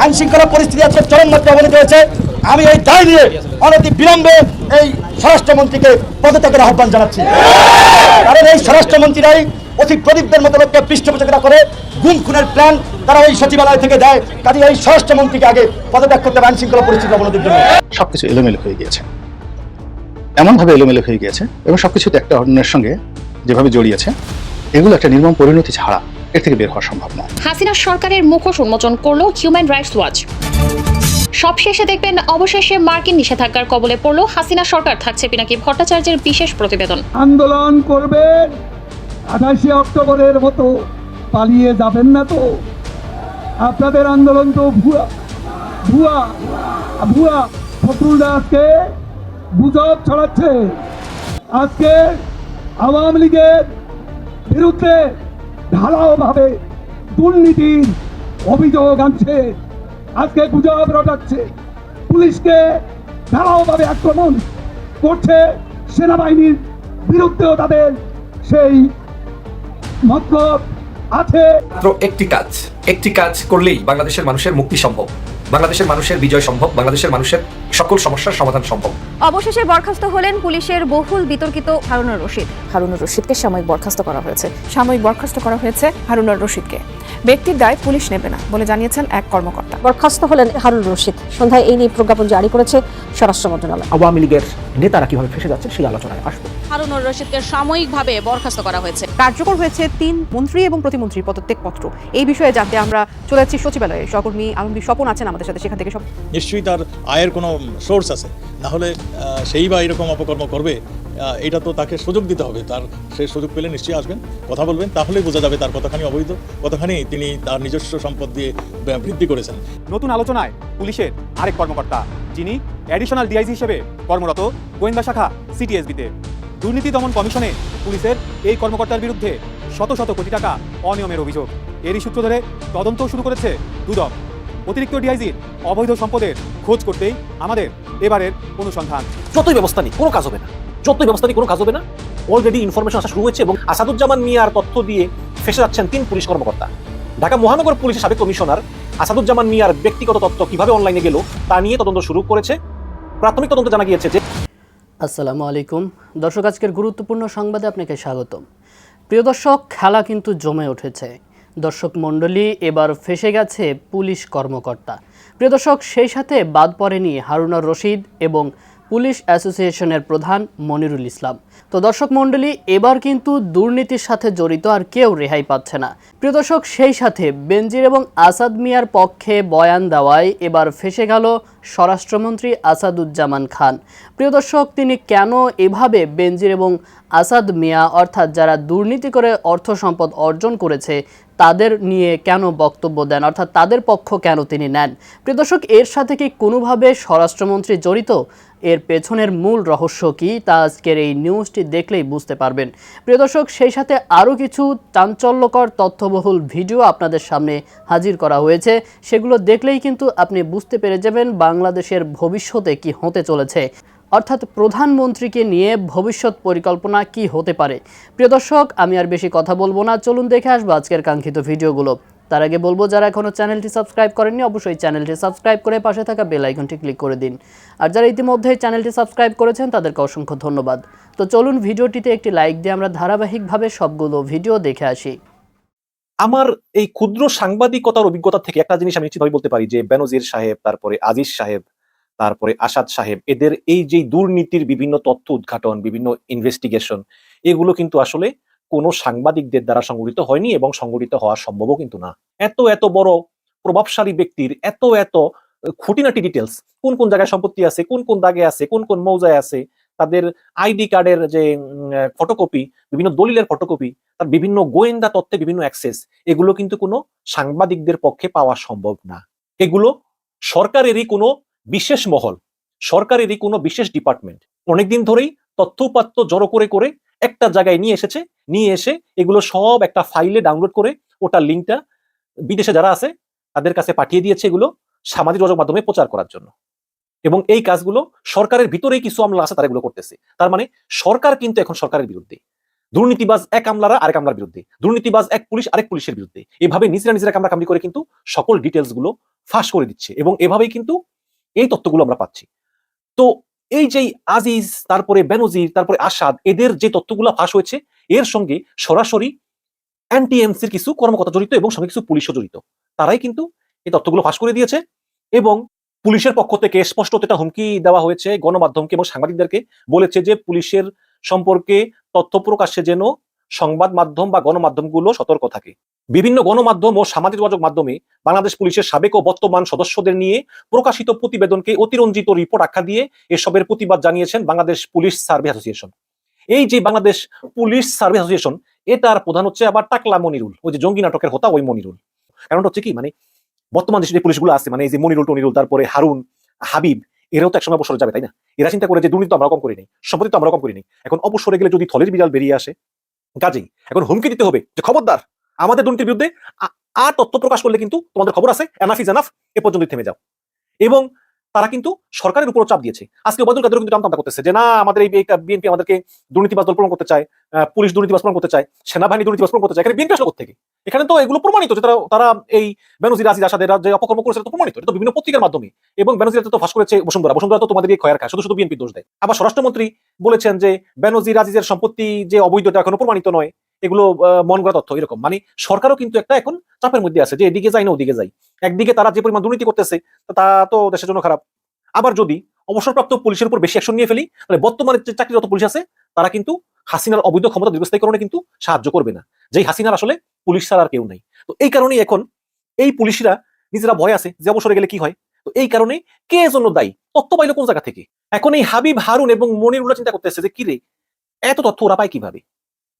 আইন শৃঙ্খলা পরিস্থিতি আজকে চরম মাত্রা অবনীত হয়েছে, আমি এই দায় নিয়ে অনতি বিলম্বে এই স্বরাষ্ট্রমন্ত্রীকে পদত্যাগের আহ্বান জানাচ্ছি। কারণ এই স্বরাষ্ট্রমন্ত্রীরাই অতি প্রদীপদের মতো লোককে পৃষ্ঠপোষকতা করে গুম খুনের প্ল্যান তারা ওই সচিবালয় থেকে দেয়। কাজে এই স্বরাষ্ট্রমন্ত্রীকে আগে পদত্যাগ করতে আইন শৃঙ্খলা পরিস্থিতি অবনতির জন্য। সবকিছু এলোমেলো হয়ে গিয়েছে। এমনভাবে এলোমেলো হয়ে গিয়েছে এবং সবকিছুতে একটা অন্যের সঙ্গে যেভাবে জড়িয়েছে, এগুলো একটা নির্মম পরিণতি ছাড়া এর থেকে বের হওয়া সম্ভব নয়। হাসিনা সরকারের মুখোশ উন্মোচন করল হিউম্যান রাইটস ওয়াচ সবশেষে দেখবেন অবশেষে মার্কিন নিষেধাজ্ঞার কবলে পড়ল হাসিনা সরকার। থাকছে পিনাকি ভট্টাচার্যের বিশেষ প্রতিবেদন। আন্দোলন করবেন আঠাশে অক্টোবরের মতো পালিয়ে যাবেন না তো। আপনাদের আন্দোলন তো ভুয়া ভুয়া ভুয়া। ফখরুলরা আজকে গুজব ছড়াচ্ছে। আজকে আওয়ামী লীগের বিরুদ্ধে ঢালাওভাবে দুর্নীতির অভিযোগ আনছে। আজকে গুজব রটাচ্ছে। পুলিশকে ঢালাওভাবে আক্রমণ করছে সেনাবাহিনীর বিরুদ্ধেও তাদের সেই মতলব আছে। মাত্র একটি কাজ একটি কাজ করলেই বাংলাদেশের মানুষের মুক্তি সম্ভব। বাংলাদেশের মানুষের বিজয় সম্ভব, বাংলাদেশের মানুষের সকল সমস্যার সমাধান সম্ভব। অবশেষে বরখাস্ত হলেন পুলিশের বহুল বিতর্কিত হারুনুর রশিদ। হারুনুর রশিদকে সাময়িক বরখাস্ত করা হয়েছে। সাময়িক বরখাস্ত করা হয়েছে হারুনুর রশিদকে। ব্যক্তির দায় পুলিশ নেবে না বলে জানিয়েছেন এক কর্মকর্তা। বরখাস্ত হলেন হারুন রশিদ। সন্ধ্যায় এই নিয়ে প্রজ্ঞাপন জারি করেছে স্বরাষ্ট্র মন্ত্রণালয়। আওয়ামী লীগের নেতারা কীভাবে ফেসে যাচ্ছে সেই আলোচনায় আসব। হারুনুর রশিদকে সাময়িকভাবে বরখাস্ত করা হয়েছে। কার্যকর হয়েছে তিন মন্ত্রী এবং প্রতিমন্ত্রী পদত্যাগ পত্র এই বিষয়ে জানতে আমরা চলে যাচ্ছি সচিবালয়ে। সহকর্মী আলমগীর স্বপন আছেন আমাদের সাথে সেখান থেকে সব নিশ্চয়ই তার আয়ের কোনো সোর্স আছে। না হলে সেই বা এরকম অপকর্ম করবে এটা তো তাকে সুযোগ দিতে হবে। তার সেই সুযোগ পেলে নিশ্চয়ই আসবেন কথা বলবেন তাহলেই বোঝা যাবে তার কতখানি অবৈধ কতখানি তিনি তার নিজস্ব সম্পদ দিয়ে বৃদ্ধি করেছেন। নতুন আলোচনায় পুলিশের আরেক কর্মকর্তা যিনি অ্যাডিশনাল ডিআইজি হিসেবে কর্মরত গোয়েন্দা শাখা সিটিএসবিতে দুর্নীতি দমন কমিশনে পুলিশের এই কর্মকর্তার বিরুদ্ধে শত শত কোটি টাকা অনিয়মের অভিযোগ। এরই সূত্র ধরে তদন্ত শুরু করেছে দুদক। অতিরিক্ত ডিআইজির অবৈধ সম্পদের খোঁজ করতেই আমাদের এবারের অনুসন্ধান। যতই ব্যবস্থা নেই কোনো কাজ হবে না। যতই ব্যবস্থা নিই কোনো কাজ হবে না। অলরেডি ইনফরমেশন আসা শুরু হয়েছে এবং আসাদুজ্জামান মিয়ার তথ্য দিয়ে ফেসে যাচ্ছেন তিন পুলিশ কর্মকর্তা। ঢাকা মহানগর পুলিশের সাবেক কমিশনার আসাদুজ্জামান মিয়ার ব্যক্তিগত তথ্য কীভাবে অনলাইনে গেল তা নিয়ে তদন্ত শুরু করেছে। প্রাথমিক তদন্ত জানা গিয়েছে যে আসসালামু আলাইকুম। দর্শক, আজকের গুরুত্বপূর্ণ সংবাদে আপনাকে স্বাগতম। প্রিয় দর্শক, খেলা কিন্তু জমে উঠেছে। দর্শক মণ্ডলী এবার ফেসে গেছে পুলিশ কর্মকর্তা। প্রিয় দর্শক, সেই সাথে বাদ পড়েনি হারুনার রশিদ এবং পুলিশ অ্যাসোসিয়েশনের প্রধান মনিরুল ইসলাম। তো দর্শক মণ্ডলী, এবার কিন্তু দুর্নীতির সাথে জড়িত আর কেউ রেহাই পাচ্ছে না। প্রিয় দর্শক, সেই সাথে বেনজির এবং আসাদ মিয়ার পক্ষে বয়ান দেওয়ায় এবার ফেসে গেল স্বরাষ্ট্রমন্ত্রী আসাদুজ্জামান খান। প্রিয় দর্শক, তিনি কেন এভাবে বেনজির এবং আসাদ মিয়া, অর্থাৎ যারা দুর্নীতি করে অর্থ সম্পদ অর্জন করেছে, তাদের নিয়ে কেন বক্তব্য দেন? অর্থাৎ তাদের পক্ষ কেন তিনি নেন? প্রিয় দর্শক, এর সাথে কি কোনোভাবে স্বরাষ্ট্রমন্ত্রী জড়িত? এর পেছনের মূল রহস্য কি তা আজকের এই নিউজটি দেখলেই বুঝতে পারবেন। প্রিয় দর্শক, সেই সাথে আরও কিছু চাঞ্চল্যকর তথ্যবহুল ভিডিও আপনাদের সামনে হাজির করা হয়েছে। সেগুলো দেখলেই কিন্তু আপনি বুঝতে পেরে যাবেন বাংলাদেশের ভবিষ্যতে কি হতে চলেছে। অর্থাৎ প্রধানমন্ত্রীকে নিয়ে ভবিষ্যৎ পরিকল্পনা কি হতে পারে। প্রিয় দর্শক, আমি আর বেশি কথা বলব না। চলুন দেখে আসব আজকের কাঙ্ক্ষিত ভিডিওগুলো তার আগে বলব, যারা এখনও চ্যানেলটি সাবস্ক্রাইব করেননি, অবশ্যই চ্যানেলটি সাবস্ক্রাইব করে পাশে থাকা বেল আইকনটি ক্লিক করে দিন। আর যারা ইতিমধ্যে চ্যানেলটি সাবস্ক্রাইব করেছেন, তাদেরকে অসংখ্য ধন্যবাদ। তো চলুন ভিডিওটিতে একটি লাইক দিয়ে আমরা ধারাবাহিকভাবে সবগুলো ভিডিও দেখে আসি। আমার এই ক্ষুদ্র সাংবাদিকতার অভিজ্ঞতা থেকে একটা জিনিস আমি নিশ্চিতভাবে বলতে পারি, যে বেনজির সাহেব, তারপরে আজিজ সাহেব, তারপরে আসাদ সাহেব, এদের এই যে দুর্নীতির বিভিন্ন তথ্য উদ্ঘাটন, বিভিন্ন ইনভেস্টিগেশন এগুলো কিন্তু আসলে কোনো সাংবাদিকদের দ্বারা সংগঠিত হয়নি এবং সংগঠিত হওয়া সম্ভবও কিন্তু না। এত এত বড় প্রভাবশালী ব্যক্তির এত এত খুঁটিনাটি ডিটেলস কোন কোন জায়গায় সম্পত্তি আছে, কোন কোন দাগে আছে, কোন কোন মৌজায় আছে, তাদের আইডি কার্ডের যে ফটোকপি বিভিন্ন দলিলের ফটোকপি তার বিভিন্ন গোয়েন্দা তথ্যে বিভিন্ন অ্যাক্সেস এগুলো কিন্তু কোনো সাংবাদিকদের পক্ষে পাওয়া সম্ভব না। এগুলো সরকারেরই কোনো বিশেষ মহল, সরকারেরই কোনো বিশেষ ডিপার্টমেন্ট অনেকদিন ধরেই তথ্য উপাত্ত জড়ো করে করে একটা জায়গায় নিয়ে এসেছে, নিয়ে এসে এগুলো সব একটা ফাইলে ডাউনলোড করে ওটার লিঙ্কটা বিদেশে যারা আছে, তাদের কাছে পাঠিয়ে দিয়েছে এগুলো সামাজিক যোগাযোগ মাধ্যমে প্রচার করার জন্য। এবং এই কাজগুলো সরকারের ভিতরেই কিছু আমলা আছে তারা এগুলো করতেছে। তার মানে সরকার কিন্তু এখন সরকারের বিরুদ্ধে। দুর্নীতিবাজ এক আমলারা আরেক আমলার বিরুদ্ধে। দুর্নীতিবাজ এক পুলিশ আরেক পুলিশের বিরুদ্ধে। এভাবে নিজেরা নিজেরা কামড়া কামড়ি করে কিন্তু সকল ডিটেলসগুলো ফাঁস করে দিচ্ছে। এবং এভাবেই কিন্তু এই তথ্যগুলো আমরা পাচ্ছি। তো এই যে আজিজ, তারপরে বেনজির, তারপরে আসাদ, এদের যে তথ্যগুলো ফাঁস হয়েছে, এর সঙ্গে সরাসরি এনটিএমসির এমসির কিছু কর্মকর্তা জড়িত এবং সঙ্গে কিছু পুলিশও জড়িত। তারাই কিন্তু এই তথ্যগুলো ফাঁস করে দিয়েছে এবং পুলিশের পক্ষ থেকে স্পষ্ট এটা হুমকি দেওয়া হয়েছে, গণমাধ্যমকে এবং সাংবাদিকদেরকে বলেছে যে পুলিশের সম্পর্কে তথ্য প্রকাশে যেন সংবাদ মাধ্যম বা গণমাধ্যমগুলো সতর্ক থাকে। বিভিন্ন গণমাধ্যম ও সামাজিক যোগাযোগ মাধ্যমে বাংলাদেশ পুলিশের সাবেক ও বর্তমান সদস্যদের নিয়ে প্রকাশিত প্রতিবেদনকে অতিরঞ্জিত রিপোর্ট আখ্যা দিয়ে এসবের প্রতিবাদ জানিয়েছেন বাংলাদেশ পুলিশ সার্ভে অ্যাসোসিয়েশন। এই যে বাংলাদেশ পুলিশ সার্ভে অ্যাসোসিয়েশন, এটার প্রধান হচ্ছে আবার টাকলা মনিরুল, ওই যে জঙ্গি নাটকের হতা, ওই মনিরুল। কারণ হচ্ছে কি মানে বর্তমান দেশে যে পুলিশগুলো আছে মানে এই যে মনিরুল টনিরুল, তারপরে হারুন, হাবিব, এরাও তো একসময় অবসরে যাবে, তাই না? এরা চিন্তা করে যে দুর্নীতি আমরা কম করি নাই সম্পত্তি তো আমরা কম করি নাই এখন অবসরে গেলে যদি থলের বিড়াল বেরিয়ে আসে কাজেই এখন হুমকি দিতে হবে যে খবরদার, আমাদের দুর্নীতির বিরুদ্ধে আর তথ্য প্রকাশ করলে কিন্তু তোমাদের খবর আছে এনাফ ইজ এনাফ এ পর্যন্ত থেমে যাও। এবং তারা কিন্তু সরকারের উপর চাপ দিয়েছে। আজকে ওবায়দুল কাদের কিন্তু টামটাম করতেছে যে, না, আমাদের এই বিএনপি আমাদেরকে দুর্নীতিবাজ দল প্রমাণ করতে চায় পুলিশ দুর্নীতিবাজ প্রমাণ করতে চায়, সেনাবাহিনী দুর্নীতিবাজ প্রমাণ করতে চায়। এখানে বিএনপি থেকে এখানে তো এগুলো প্রমাণিত যে তারা তারা এই বেনজির আজিজ আসাদের যে অপকর্ম করেছে তো প্রমাণিত। এটা তো বিভিন্ন পত্রিকার মাধ্যমে। এবং বেনজির তো ফাঁস করেছে বসুন্ধরা। বসুন্ধরা তো তোমাদের খয়ার খায়, শুধু শুধু বিএনপি দোষ দেয়। আবার স্বরাষ্ট্রমন্ত্রী বলেছেন যে, বেনজির আজিজের সম্পত্তি যে অবৈধটা এখনও প্রমাণিত নয়। এগুলো মন গড়া তথ্য, এরকম। মানে সরকারও কিন্তু একটা এখন চাপের মধ্যে আছে যে এদিকে যাই না ওদিকে যাই। একদিকে তারা যে পরিমাণ দুর্নীতি করতেছে, তা, তো দেশের জন্য খারাপ। আবার যদি অবসরপ্রাপ্ত পুলিশের উপর বেশি অ্যাকশন নিয়ে ফেলি, তাহলে বর্তমানে চাকরিরত পুলিশ আছে, তারা কিন্তু হাসিনার অবৈধ ক্ষমতা দীর্ঘস্থায়ীকরণে কিন্তু সাহায্য করবে না। যেই হাসিনার আসলে পুলিশ ছাড়া আর কেউ নাই। তো এই কারণেই এখন এই পুলিশরা নিজেরা ভয় আছে যে অবসরে গেলে কি হয়। তো এই কারণে কে জন্য দায়ী? তথ্য পাইলো কোন জায়গা থেকে? এখন এই হাবিব হারুন এবং মনিরুল্লাহ চিন্তা করতেছে যে কি রে এত তথ্য ওরা পায় কীভাবে?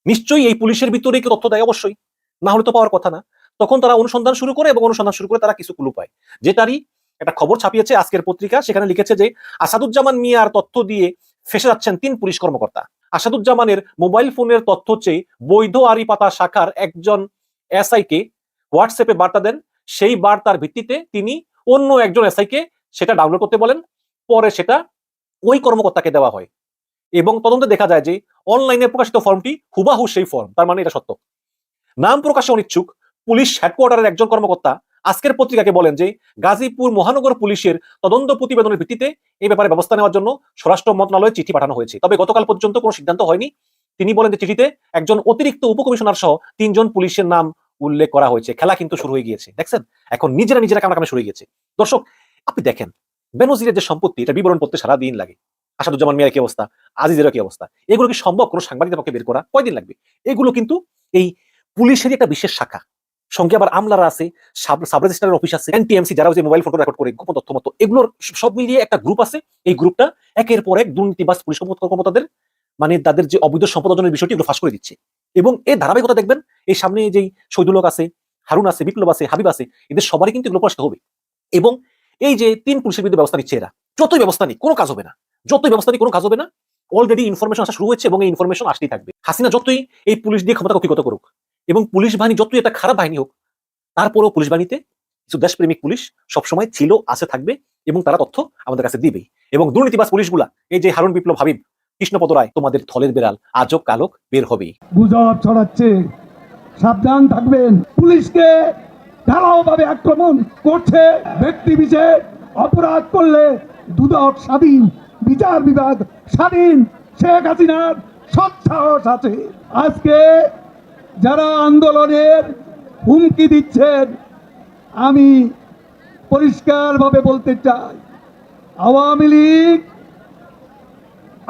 নিশ্চয়ই এই পুলিশের ভিতরে কেউ তথ্য দেয়? অবশ্যই। না হলে তো পাওয়ার কথা না। তখন তারা অনুসন্ধান শুরু করে এবং অনুসন্ধান শুরু করে তারা কিছু ক্লু পায়। যেটারই একটা খবর ছাপিয়েছে আজকের পত্রিকা, সেখানে লিখেছে যে আসাদুজ্জামান মিয়ার তথ্য দিয়ে ফেসে যাচ্ছেন তিন পুলিশ কর্মকর্তা। আসাদুজ্জামানের মোবাইল ফোনের তথ্য চেয়ে বৈধ আরিপাতা শাখার একজন এসআই কে হোয়াটসঅ্যাপে বার্তা দেন। সেই বার্তার ভিত্তিতে তিনি অন্য একজন এসআই কে সেটা ডাউনলোড করতে বলেন। পরে সেটা ওই কর্মকর্তাকে দেওয়া হয়। এবং তদন্তে দেখা যায় যে অনলাইনে প্রকাশিত ফর্মটি হুবাহু সেই ফর্ম, তার মানে এটা সত্য। নাম প্রকাশে অনিচ্ছুক, পুলিশ হেডকোয়ার্টারের একজন কর্মকর্তা আজকের পত্রিকাকে বলেন যে গাজীপুর মহানগর পুলিশের তদন্ত প্রতিবেদনের ভিত্তিতে এই ব্যাপারে ব্যবস্থা নেওয়ার জন্য স্বরাষ্ট্র মন্ত্রণালয়ে চিঠি পাঠানো হয়েছে। তবে গতকাল পর্যন্ত কোনো সিদ্ধান্ত হয়নি। তিনি বলেন যে চিঠিতে একজন অতিরিক্ত উপকমিশনার সহ তিনজন পুলিশের নাম উল্লেখ করা হয়েছে। খেলা কিন্তু শুরু হয়ে গিয়েছে। দেখছেন? এখন নিজেরা নিজেরা কামড়াকামে শুরু হয়ে গেছে দর্শক, আপনি দেখেন, বেনজিরের যে সম্পত্তি, এটা বিবরণ করতে সারা দিন লাগে। আসাদুজ্জামান মিয়ার কি অবস্থা? আজিজের কি অবস্থা? এগুলো কি সম্ভব? কোনো সাংবাদিকের পক্ষে বের করা? কয়দিন লাগবে? এগুলো কিন্তু এই পুলিশেরই একটা বিশেষ শাখা। সঙ্গে আবার আমলারা আছে, সাব রেজিস্ট্রারের অফিস আছে এনটিএমসি যারা যে মোবাইল ফটো রেকর্ড করে, গোপন তথ্য মতো, এগুলোর সব মিলিয়ে একটা গ্রুপ আছে। এই গ্রুপটা একের পর এক দুর্নীতিবাজ পুলিশ কর্মকর্তাদের মানে তাদের যে অবৈধ সম্পদ অর্জনের বিষয়টি এগুলো ফাঁস করে দিচ্ছে। এবং এই ধারাবাহিকতা দেখবেন, এই সামনে যেই শহীদুলক আছে, হারুন আছে, বিপ্লব আছে, হাবিব আছে, এদের সবারই কিন্তু এগুলো প্রকাশিত হবে। এবং এই যে তিন পুলিশের বিরুদ্ধে ব্যবস্থা নিচ্ছে এরা, যতই ব্যবস্থা নিক, কোনো কাজ হবে না। যতই ব্যবস্থা নিক কোনো কাজ হবে না। অলরেডি ইনফরমেশন আসা শুরু হয়েছে এবং এই ইনফরমেশন আসতেই থাকবে। হাসিনা যতই এই পুলিশ দিয়ে ক্ষমতা কক্ষিগত করুক এবং পুলিশ বাহিনী যতই একটা খারাপ বাহিনী হোক, তারপরেও পুলিশ বাহিনীতে কিছু দেশপ্রেমিক পুলিশ সবসময় ছিল, আছে, থাকবে এবং তারা তথ্য আমাদের কাছে দিবেই। এবং দুর্নীতিবাজ পুলিশগুলা, এই যে হারুন বিপ্লব হাবিব, কৃষ্ণপদ রায়, তোমাদের থলের বেড়াল আজব কালক বের হবেই গুজব ছড়াচ্ছে। সাবধান থাকবেন। পুলিশকে ঢালাওভাবে আক্রমণ করছে ব্যক্তি বিশেষ। অপরাধ করলে দুদক স্বাধীন। বিচার বিভাগ স্বাধীন শেখ হাসিনার সৎসাহস আছে। আজকে যারা আন্দোলনের হুমকি দিচ্ছেন, আমি পরিষ্কারভাবে বলতে চাই, আওয়ামী লীগ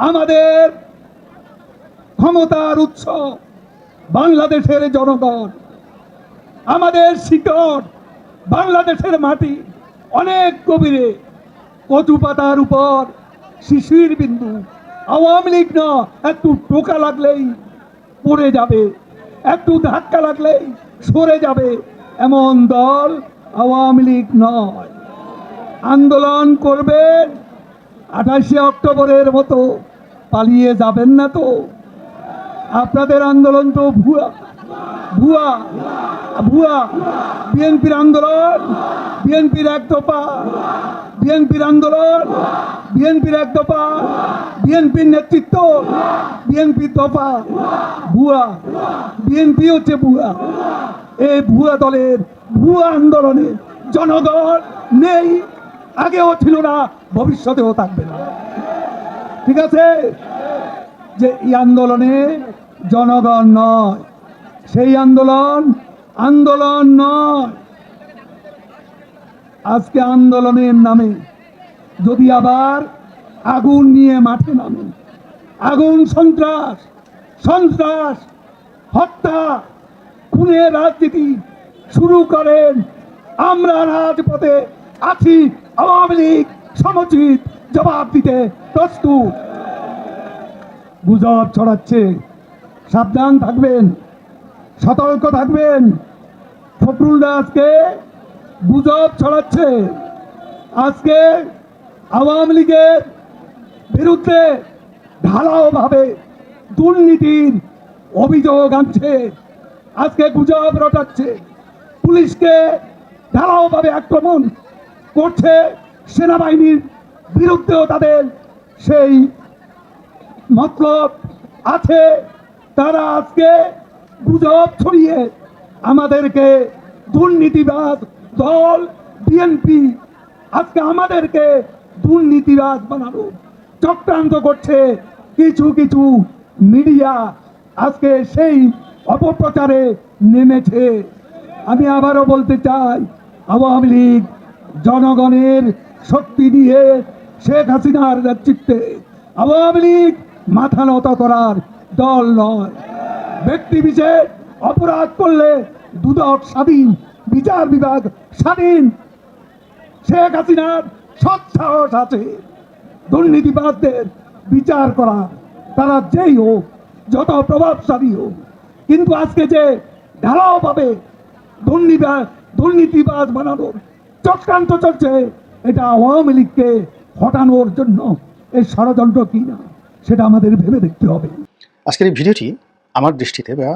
আমাদের ক্ষমতার উৎস, বাংলাদেশের জনগণ। আমাদের শিকড়, বাংলাদেশের মাটি অনেক গভীরে কচু পাতার উপর শিশির বিন্দু আওয়ামী লীগ না, একটু টোকা লাগলেই পড়ে যাবে, একটু ধাক্কা লাগলেই সরে যাবে। এমন দল আওয়ামী লীগ নয়। আন্দোলন করবেন, আঠাশে অক্টোবরের মতো পালিয়ে যাবেন না তো। আপনাদের আন্দোলন তো ভুয়া ভুয়া ভুয়া। বিএনপির আন্দোলন, বিএনপির এক দফা। বিএনপির আন্দোলন, বিএনপির এক দফা, বিএনপির নেতৃত্ব বিএনপির দফা, ভুয়া, বিএনপি হচ্ছে ভুয়া। এই ভুয়া দলের ভুয়া আন্দোলনে জনগণ নেই, আগেও ছিল না, ভবিষ্যতেও থাকবে না। ঠিক আছে? যে এই আন্দোলনে জনগণ নয়, সেই আন্দোলন আন্দোলন নয়। আজকে আন্দোলনের নামে যদি আবার আগুন নিয়ে মাঠে নামে, আগুন, সন্ত্রাস সন্ত্রাস, হত্যা, খুনের রাজনীতি শুরু করেন, আমরা রাজপথে আছি, আওয়ামী লীগ সমুচিত জবাব দিতে প্রস্তুত। গুজব ছড়াচ্ছে, সাবধান থাকবেন, সতর্ক থাকবেন। ফখরুল আজকে গুজব ছড়াচ্ছে। আজকে আওয়ামী লীগের বিরুদ্ধে ঢালাওভাবে দুর্নীতির অভিযোগ আনছে। আজকে গুজব রটাচ্ছে। পুলিশকে ঢালাওভাবে আক্রমণ করছে সেনাবাহিনীর বিরুদ্ধেও তাদের সেই মতলব আছে। তারা আজকে গুজব ছড়িয়ে আমাদেরকে দুর্নীতিবাদ দল বিএনপি আজকে আমাদেরকে দুর্নীতিবাদ বানানো। চক্রান্ত করছে কিছু কিছু মিডিয়া। আজকে সেই অপপ্রচারে নেমেছে। আমি আবারও বলতে চাই, আওয়ামী লীগ জনগণের শক্তি দিয়ে শেখ হাসিনার নেতৃত্বে আওয়ামী লীগ মাথা নত করার দল নয়। ব্যক্তি বিশেষ অপরাধ করলে দুদক স্বাধীন বিচার বিভাগ স্বাধীন। শেখ হাসিনার সৎসাহস আছে। দুর্নীতিবাদদের বিচার করা, তারা যেই হোক, যত প্রভাবশালী হোক। কিন্তু আজকে যে ঢালাওভাবে দুর্নীতিবাদ দুর্নীতিবাদ বানানোর চক্রান্ত চলছে, এটা আওয়ামী লীগকে হটানোর জন্য এই ষড়যন্ত্র কি না, সেটা আমাদের ভেবে দেখতে হবে। আজকের এই ভিডিওটি আমার দৃষ্টিতে বা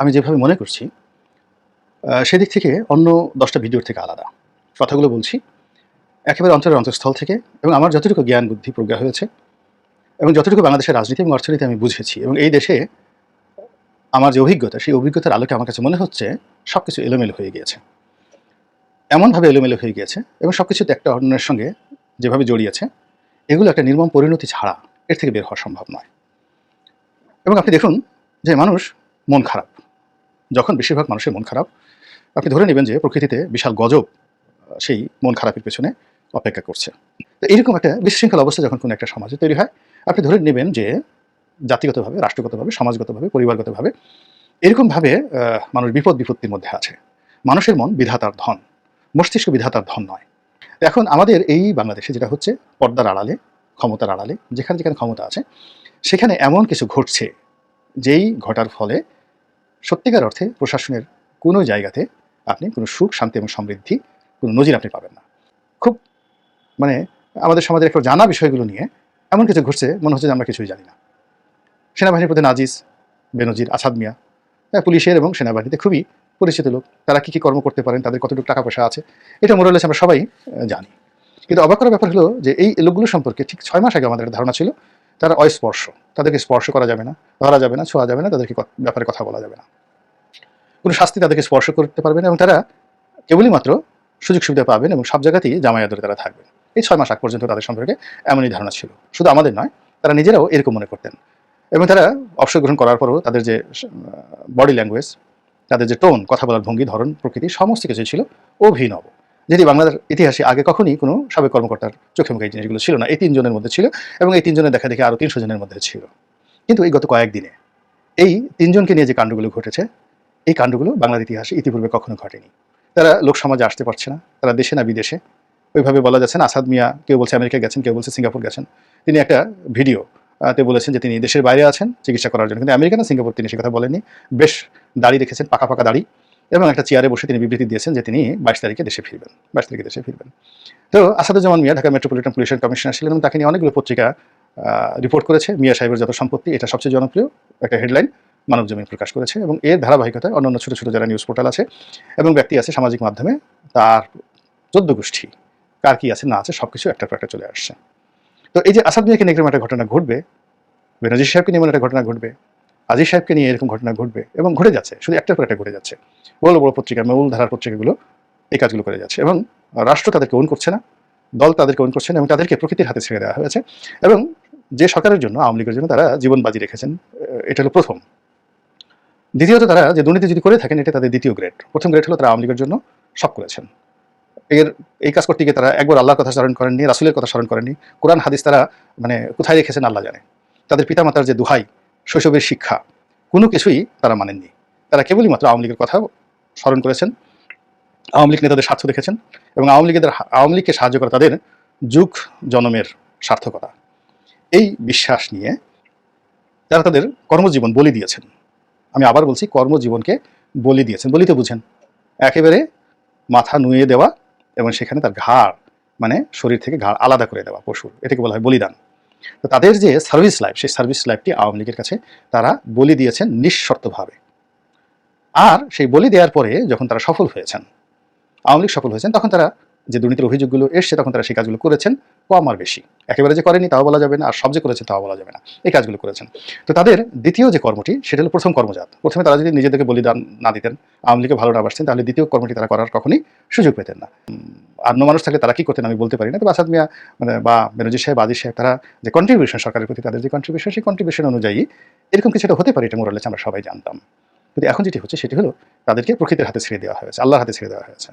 আমি যেভাবে মনে করছি সেদিক থেকে অন্য দশটা ভিডিওর থেকে আলাদা। কথাগুলো বলছি, একেবারে অন্তরের অন্তঃস্থল থেকে এবং আমার যতটুকু জ্ঞান, বুদ্ধি প্রজ্ঞা হয়েছে এবং যতটুকু বাংলাদেশের রাজনীতি এবং অর্থনীতি আমি বুঝেছি এবং এই দেশে আমার যে অভিজ্ঞতা, সেই অভিজ্ঞতার আলোকে আমার কাছে মনে হচ্ছে সব কিছু এলোমেলো হয়ে গিয়েছে। এমনভাবে এলোমেলো হয়ে গিয়েছে এবং সব কিছুতে একটা অন্যের সঙ্গে যেভাবে জড়িয়েছে, এগুলো একটা নির্মম পরিণতি ছাড়া এর থেকে বের হওয়া সম্ভব নয়। এবং আপনি দেখুন যে মানুষ মন খারাপ। যখন বেশিরভাগ মানুষের মন খারাপ আপনি ধরে নেবেন যে প্রকৃতিতে বিশাল গজব সেই মন খারাপের পেছনে অপেক্ষা করছে। তো এইরকম একটা বিশৃঙ্খল অবস্থা যখন কোনো একটা সমাজে তৈরি হয়, আপনি ধরে নেবেন যে জাতিগতভাবে, রাষ্ট্রগতভাবে, সমাজগতভাবে, পরিবারগতভাবে এরকমভাবে মানুষ বিপদ বিপত্তির মধ্যে আছে। মানুষের মন বিধাতার ধন, মস্তিষ্ক বিধাতার ধন নয়। এখন আমাদের এই বাংলাদেশে যেটা হচ্ছে, পর্দার আড়ালে, ক্ষমতার আড়ালে, যেখানে যেখানে ক্ষমতা আছে, সেখানে এমন কিছু ঘটছে, যেই ঘটার ফলে সত্যিকার অর্থে প্রশাসনের কোনো জায়গাতে আপনি কোনো সুখ, শান্তি এবং সমৃদ্ধি, কোনো নজির আপনি পাবেন না। খুব মানে আমাদের সমাজের একটা জানা বিষয়গুলো নিয়ে এমন কিছু ঘটছে, মনে হচ্ছে যে আমরা কিছুই জানি না। সেনাবাহিনীর প্রতি নাজিস, বেনজির, আসাদ মিয়া পুলিশের এবং সেনাবাহিনীতে খুবই পরিচিত লোক। তারা কী কী কর্ম করতে পারেন, তাদের কতটুকু টাকা পয়সা আছে, এটা মোরালেস আমরা সবাই জানি। কিন্তু অবাক করার ব্যাপার হলো যে এই লোকগুলো সম্পর্কে ঠিক ছয় মাস আগে আমাদের একটা ধারণা ছিল, তারা অস্পর্শ, তাদেরকে স্পর্শ করা যাবে না, ধরা যাবে না, ছোঁয়া যাবে না, তাদেরকে ব্যাপারে কথা বলা যাবে না। কোনো শাস্তি তাদেরকে স্পর্শ করতে পারবে না এবং তারা কেবলই মাত্র সুযোগ সুবিধা পাবেন এবং সব জায়গাতেই জামাই তারা থাকবেন। এই ছয় মাস আগ পর্যন্ত তাদের সম্পর্কে এমনই ধারণা ছিল। শুধু আমাদের নয়, তারা নিজেরাও এরকম মনে করতেন। এবং তারা অবসর গ্রহণ করার পরও তাদের যে বডি ল্যাঙ্গুয়েজ তাদের যে টোন কথা বলার ভঙ্গি, ধরন, প্রকৃতি, সমস্ত কিছু ছিল অভিনব। যেটি বাংলার ইতিহাসে আগে কখনই কোনো সাবেক কর্মকর্তার চোখে মুখে এই জিনিসগুলো ছিল না। এই তিনজনের মধ্যে ছিল এবং এই তিনজনের দেখা দেখে আরও তিনশো জনের মধ্যে ছিল। কিন্তু এই গত কয়েকদিনে এই তিনজনকে নিয়ে যে কাণ্ডগুলো ঘটেছে এই কাণ্ডগুলো বাংলার ইতিহাসে ইতিপূর্বে কখনো ঘটেনি। তারা লোক সমাজে আসতে পারছে না, তারা দেশে না বিদেশে। ওইভাবে বলা যাচ্ছে না, আসাদ মিয়া, কেউ বলছে আমেরিকা গেছেন, কেউ বলছে সিঙ্গাপুর গেছেন। তিনি একটা ভিডিও তে বলেছেন যে তিনি দেশের বাইরে আছেন, চিকিৎসা করার জন্য। কিন্তু আমেরিকা না সিঙ্গাপুর, তিনি সে কথা বলেননি। বেশ দাড়ি রেখেছেন, পাকা পাকা দাড়ি এবং একটা চেয়ারে বসে তিনি বিবৃতি দিয়েছেন যে তিনি বাইশ তারিখে দেশে ফিরবেন, বাইশ তারিখে দেশে ফিরবেন। তো আসাদুজ্জামান মিয়া ঢাকা মেট্রোপলিটন পুলিশের কমিশনার ছিলেন এবং তাকে নিয়ে অনেকগুলো পত্রিকা রিপোর্ট করেছে। মিয়া সাহেবের যত সম্পত্তি, এটা সবচেয়ে জনপ্রিয় একটা হেডলাইন। মানব জমিন প্রকাশ করেছে এবং এর ধারাবাহিকতায় অন্যান্য ছোটো ছোটো যারা নিউজ পোর্টাল আছে এবং ব্যক্তি আছে সামাজিক মাধ্যমে, তার চোদ্দ গোষ্ঠী, কার কী আছে না আছে সব কিছু একটার পর একটা চলে আসছে। তো এই যে আসাদ মিয়াকে নিয়ে একটা ঘটনা ঘটবে, বেনজির সাহেবকে নিয়ে একটা ঘটনা ঘটবে, আজিজ সাহেবকে নিয়ে এরকম ঘটনা ঘটবে এবং ঘটে যাচ্ছে, শুধু একটার পর একটা ঘটে যাচ্ছে। বড় বড় পত্রিকা মূল ধারার পত্রিকাগুলো এই কাজগুলো করে যাচ্ছে এবং রাষ্ট্র তাদেরকে ওন করছে না, দল তাদেরকে ওন করছে না এবং তাদেরকে প্রকৃতির হাতে ছেড়ে দেওয়া হয়েছে এবং যে সরকারের জন্য, আওয়ামী লীগের জন্য তারা জীবন বাজি রেখেছেন এটা হলো প্রথম। দ্বিতীয়ত তারা যে দুর্নীতি যদি করে থাকেন, এটা তাদের দ্বিতীয় গ্রেড প্রথম গ্রেড হলো তারা আওয়ামী লীগের জন্য সব করেছেন। এর, এই কাজ করতে গিয়ে তারা একবার আল্লাহর কথা স্মরণ করেননি, রাসুলের কথা স্মরণ করেননি। কোরআন, হাদিস তারা মানে কোথায় রেখেছেন আল্লাহ জানে। তাদের পিতামাতার যে দোহাই, শৈশবের শিক্ষা, কোনো কিছুই তারা মানেননি। তারা কেবলই মাত্র আওয়ামী লীগের কথা স্মরণ করেছেন। আওয়ামী লীগ নেতাদের স্বার্থ দেখেছেন এবং আওয়ামী লীগের আওয়ামী লীগকে সাহায্য করা তাদের যুগ জনমের সার্থকতা। এই বিশ্বাস নিয়ে তারা তাদের কর্মজীবন বলি দিয়েছেন। আমি আবার বলছি, কর্মজীবনকে বলি দিয়েছেন বলিতে বুঝেন। একেবারে মাথা নুয়ে দেওয়া এবং সেখানে তার ঘাড় মানে শরীর থেকে ঘাড় আলাদা করে দেওয়া পশুর এটাকে বলা হয় বলিদান। তো তাদের যে সার্ভিস লাইফ সেই সার্ভিস লাইফটি আওয়ামী লীগের কাছে তারা বলি দিয়েছেন নিঃশর্তভাবে। আর সেই বলি দেওয়ার পরে যখন তারা সফল হয়েছেন, আওয়ামী লীগ সফল হয়েছেন, তখন তারা যে দুর্নীতির অভিযোগগুলো এসছে, তখন তারা সেই কাজগুলো করেছেন, কম আর বেশি। একেবারে যে করেনি, তাও বলা যাবে না, আর সব যে করেছেন তাও বলা যাবে না। এই কাজগুলো করেছেন। তো তাদের দ্বিতীয় যে কর্মটি, সেটা হলো প্রথম কর্মজাত। প্রথমে তারা যদি নিজেদেরকে বলিদান না দিতেন, আওয়ামী লীগে ভালো না বাসতেন, তাহলে দ্বিতীয় কর্মটি তারা করার কখনই সুযোগ পেতেন না। অন্য মানুষ থাকলে তারা কি করতেন, আমি বলতে পারি না। তো আসাদ মিয়া মানে বা বেনজির সাহেব আজিজ সাহেব, তারা যে কন্ট্রিবিউশন সরকারের প্রতি তাদের যে কন্ট্রিবিউশন সেই কন্ট্রিবিউশন অনুযায়ী এরকম কিছুটা হতে পারে, এটা মোরালেছে আমরা সবাই জানতাম। কিন্তু এখন যেটি হচ্ছে সেটি হলো তাদেরকে প্রকৃতির হাতে ছেড়ে দেওয়া হয়েছে, আল্লাহর হাতে ছেড়ে দেওয়া হয়েছে।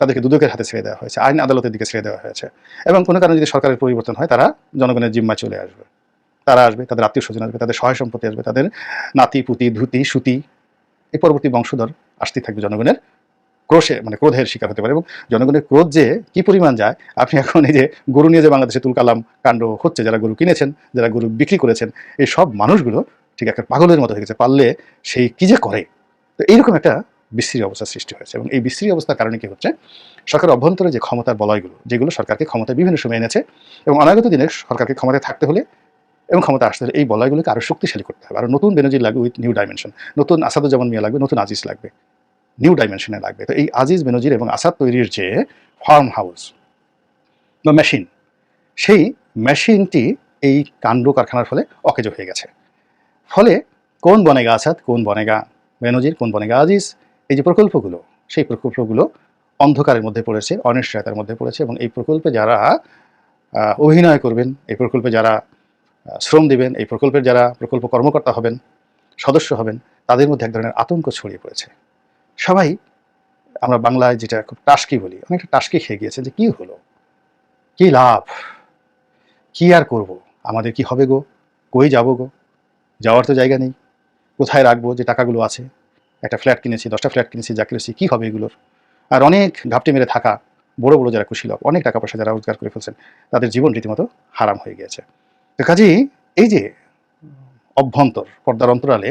তাদেরকে দুদকের হাতে ছেড়ে দেওয়া হয়েছে, আইন আদালতের দিকে ছেড়ে দেওয়া হয়েছে। এবং কোনো কারণে যদি সরকারের পরিবর্তন হয়, তারা জনগণের জিম্মায় চলে আসবে। তারা আসবে, তাদের আত্মীয় স্বজন আসবে, তাদের সহায় সম্পত্তি আসবে, তাদের নাতি, পুতি, ধুতি, সুতি, এই পরবর্তী বংশধর আসতেই থাকবে জনগণের ক্রোশে মানে ক্রোধের শিকার হতে পারে। এবং জনগণের ক্রোধ যে কি পরিমাণ যায়, আপনি এখন এই যে গরু নিয়ে যে বাংলাদেশে তুলকালাম কাণ্ড হচ্ছে, যারা গরু কিনেছেন, যারা গরু বিক্রি করেছেন, এই সব মানুষগুলো ঠিক একটা পাগলের মতো হয়ে গেছে, পারলে সেই কি যে করে? তো এইরকম একটা বিশ্রী অবস্থার সৃষ্টি হয়েছে এবং এই বিশ্রী অবস্থার কারণে কি হচ্ছে? সরকার অভ্যন্তরে যে ক্ষমতার বলয়গুলো, যেগুলো সরকারকে ক্ষমতায় বিভিন্ন সময় এনেছে এবং অনাগত দিনে সরকারকে ক্ষমতায় থাকতে হলে এবং ক্ষমতা আসতে হলে এই বলয়গুলোকে আরও শক্তিশালী করতে হবে। আরও নতুন বেনজির লাগবে উইথ নিউ ডাইমেনশন নতুন আসাদুজ্জামান মিয়া লাগবে, নতুন আজিজ লাগবে নিউ ডাইমেনশনে লাগবে। তো এই আজিজ, বেনজির এবং আসাদ তৈরির যে ফার্ম হাউস বা মেশিন সেই মেশিনটি এই কাণ্ড কারখানার ফলে অকেজ হয়ে গেছে। ফলে কোন বনেগা আসাদ, কোন বনেগা বেনজির, কোন বনেগা আজিজ, এই যে প্রকল্পগুলো, সেই প্রকল্পগুলো অন্ধকারের মধ্যে পড়েছে, অনিশ্চয়তার মধ্যে পড়েছে এবং এই প্রকল্পে যারা অভিনয় করবেন, এই প্রকল্পে যারা শ্রম দিবেন, এই প্রকল্পের যারা প্রকল্প কর্মকর্তা হবেন, সদস্য হবেন, তাদের মধ্যে এক ধরনের আতঙ্ক ছড়িয়ে পড়েছে। সবাই, আমরা বাংলায় যেটা খুব টাস্কি বলি, অনেকটা টাস্কি খেয়ে গিয়েছে যে কি হলো? কি লাভ? কি আর করব? আমাদের কি হবে গো? কই যাব গো? যাওয়ার তো জায়গা নেই। কোথায় রাখব? যে টাকাগুলো আছে। একটা ফ্ল্যাট কিনেছি, দশটা ফ্ল্যাট কিনেছি, যা কিনেছি, কী হবে এগুলোর? আর অনেক ঘাপটি মেরে থাকা বড় বড় যারা কুশীলক অনেক টাকা পয়সা যারা রোজগার করে ফেলছেন, তাদের জীবন রীতিমতো হারাম হয়ে গিয়েছে। তো কাজেই এই যে অভ্যন্তর, পর্দার অন্তরালে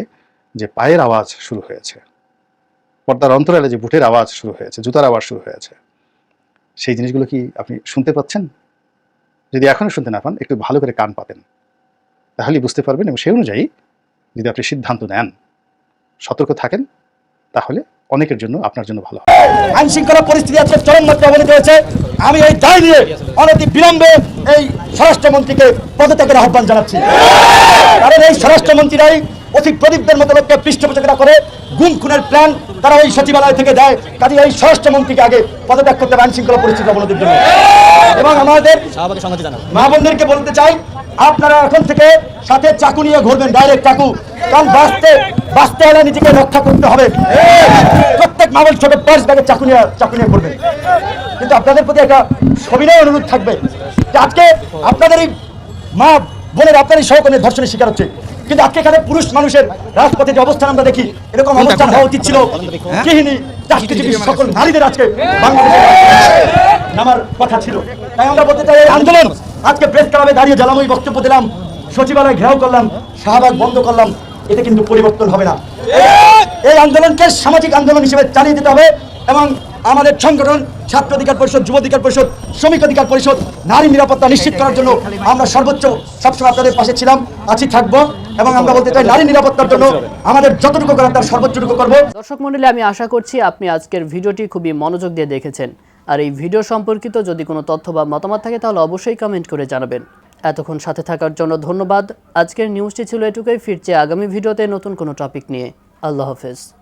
যে পায়ের আওয়াজ শুরু হয়েছে, পর্দার অন্তরালে যে বুটের আওয়াজ শুরু হয়েছে, জুতার আওয়াজ শুরু হয়েছে, সেই জিনিসগুলো কি আপনি শুনতে পাচ্ছেন? যদি এখনও শুনতে না পান, একটু ভালো করে কান পাতেন। তাহলেই বুঝতে পারবেন এবং সেই অনুযায়ী যদি আপনি সিদ্ধান্ত নেন সতর্ক থাকেন তাহলে অনেকের জন্য আপনার জন্য ভালো হবে। আইন শৃঙ্খলা পরিস্থিতি আজকে চরম মাত্রা অবনীত হয়েছে আমি এই দায় নিয়ে অনতি বিলম্বে এই স্বরাষ্ট্রমন্ত্রীকে পদত্যাগের আহ্বান জানাচ্ছি। কারণ এই স্বরাষ্ট্রমন্ত্রীরাই অতি প্রদীপদের মতো লোককে পৃষ্ঠপোষকতা করে গুম খুনের প্ল্যান তারা ওই সচিবালয় থেকে দেয়। কাজে এই স্বরাষ্ট্রমন্ত্রীকে আগে পদত্যাগ করতে হবে আইন শৃঙ্খলা পরিস্থিতি অবনতির জন্য। এবং আমাদের মা বোনদেরকে বলতে চাই আপনারা এখন থেকে সাথে চাকু নিয়ে ঘুরবেন ডাইরেক্ট চাকু। কারণ বাঁচতে বাঁচতে হলে নিজেকে রক্ষা করতে হবে। প্রত্যেক মা বোন ছোট পাঁচ ব্যাগে চাকু নিয়ে চাকু নিয়ে ঘুরবেন কিন্তু আপনাদের প্রতি একটা সবিনয় অনুরোধ থাকবে যে আজকে আপনাদের এই মা বোনের আপনার এই সহকর্মীর ধর্ষণের শিকার হচ্ছে। কিন্তু আজকে এখানে পুরুষ মানুষের রাজপথে যে অবস্থান আমরা দেখি এরকম অবস্থান হওয়া উচিত ছিল। গৃহিণী চাকরিজীবী সকল নারীদের আজকে বাংলাদেশে নামার কথা ছিল। তাই আমরা বলতে চাই আন্দোলন আজকে প্রেস ক্লাবে দাঁড়িয়ে জ্বালাময়ী বক্তব্য দিলাম, সচিবালয় ঘেরাও করলাম, শাহবাগ বন্ধ করলাম, এতে কিন্তু পরিবর্তন হবে না। এই আন্দোলনকে সামাজিক আন্দোলন হিসেবে চালিয়ে যেতে হবে এবং আমাদের সংগঠন, ছাত্র অধিকার পরিষদ, যুব অধিকার পরিষদ, শ্রমিক অধিকার পরিষদ, নারী নিরাপত্তা নিশ্চিত করার জন্য আমরা সর্বোচ্চ সবসময় আপনাদের পাশে ছিলাম, আছি, থাকব এবং আমরা বলতে চাই নারী নিরাপত্তার জন্য আমাদের যতটুকু করার তার সর্বোচ্চটুকু করব। দর্শক মণ্ডলী, আমি আশা করছি আপনি আজকের ভিডিওটি খুবই মনোযোগ দিয়ে দেখেছেন। আর এই ভিডিও সম্পর্কিত যদি কোনো তথ্য বা মতামত থাকে, তাহলে অবশ্যই কমেন্ট করে জানাবেন। এতক্ষণ সাথে থাকার জন্য ধন্যবাদ। আজকের নিউজটি ছিল এটুকুই। ফিরছে আগামী ভিডিওতে নতুন কোনো টপিক নিয়ে। আল্লাহ হাফেজ।